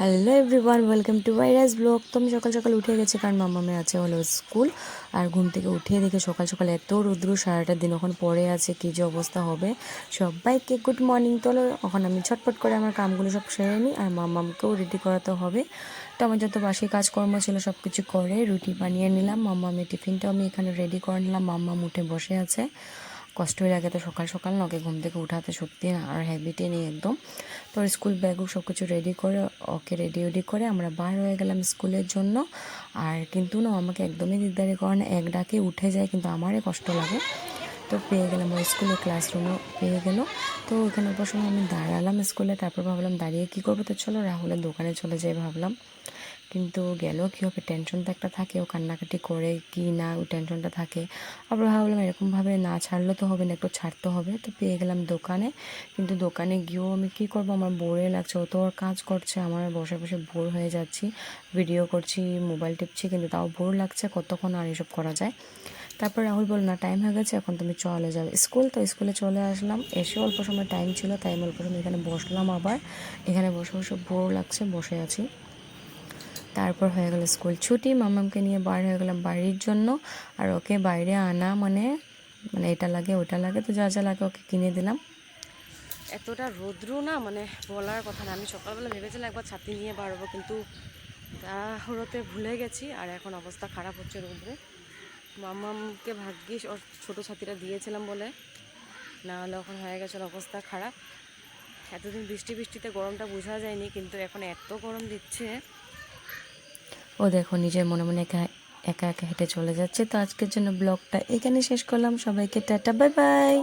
Hello everyone welcome to virus blog তো আমি সকাল সকাল উঠে গেছি কারণ মামামের আছে হলো স্কুল। আর ঘুম থেকে উঠে দেখে সকাল সকাল এত রৌদ্র, সারাটা দিন ওখানে পড়ে আছে, কী যে অবস্থা হবে। সবাইকে গুড মর্নিং তোলো ওখানে আমি ছটপট করে আমার কামগুলো সব সেরে নিই, আর মামামকেও রেডি করাতে হবে। তো আমার যত বাসি কাজকর্ম ছিল সব কিছু করে রুটি বানিয়ে নিলাম। মামামের টিফিনটাও আমি এখানে রেডি করে নিলাম। মাম্মাম উঠে বসে আছে। কষ্ট হয়ে লাগে তো সকাল সকাল না ওকে ঘুম থেকে উঠাতে সত্যি না, আর হ্যাবিটে নেই একদম। তো স্কুল ব্যাগও সব কিছু রেডি করে, ওকে রেডি রেডি করে আমরা বার হয়ে গেলাম স্কুলের জন্য। আর কিন্তু না, আমাকে একদমই দিকদারি করে না, এক ডাকে উঠে যায়, কিন্তু আমারই কষ্ট লাগে। তো পেয়ে গেলাম ওই স্কুলে ক্লাসরুমও পেয়ে গেল। তো ওখানে ওপর সময় আমি দাঁড়ালাম স্কুলে তারপর ভাবলাম, দাঁড়িয়ে কী করব? তো চলো রাহুলের দোকানে চলে যাই ভাবলাম। কিন্তু গেল কী হবে? টেনশন তো একটা থাকে, ও কান্নাকাটি করে কি না, ওই টেনশনটা থাকে। আবার ভাবলাম এরকমভাবে না ছাড়লে তো হবে না, একটু ছাড়তে হবে। তো পেয়ে গেলাম দোকানে। কিন্তু দোকানে গিয়েও আমি কী করব? আমার বোরে লাগছে, ও তো ওর কাজ করছে, আমার বসে বসে বোর হয়ে যাচ্ছি। ভিডিও করছি মোবাইল টিপছি, কিন্তু তাও বোর লাগছে, কতক্ষণ আর এসব করা যায়? তারপর রাহুল বল না টাইম হয়ে গেছে, এখন তুমি চলে যাবে। স্কুল তো, স্কুলে চলে আসলাম। এসে অল্প সময় টাইম ছিল, তাই আমি অল্প সময় এখানে বসলাম আবার। এখানে বসে বসে বোর লাগছে, বসে আছি। তারপর হয়ে গেল স্কুল ছুটি। মামামকে নিয়ে বার হয়ে গেলাম বাড়ির জন্য। আর ওকে বাইরে আনা মানে মানে এটা লাগে, ওটা লাগে, তো যা যা লাগে ওকে কিনে দিলাম। এতটা রৌদ্র না মানে বলার কথা না। আমি সকালবেলা ভেবেছিলাম একবার ছাতি নিয়ে বাড়বো কিন্তু তা তাড়াহুড়োতে ভুলে গেছি, আর এখন অবস্থা খারাপ হচ্ছে রৌদ্রে। মামামকে ভাগ্যিস ওর ছোটো ছাতিটা দিয়েছিলাম বলে, না হলে এখন হয়ে গেছিল অবস্থা খারাপ। এতদিন বৃষ্টি বৃষ্টিতে গরমটা বোঝা যায়নি, কিন্তু এখন এত গরম দিচ্ছে। ও দেখো, নিজের মনে মনে একা একা একা হেঁটে চলে যাচ্ছে। তো আজকের জন্য ব্লগটা এখানে শেষ করলাম। সবাইকে টাটা, বাই বাই।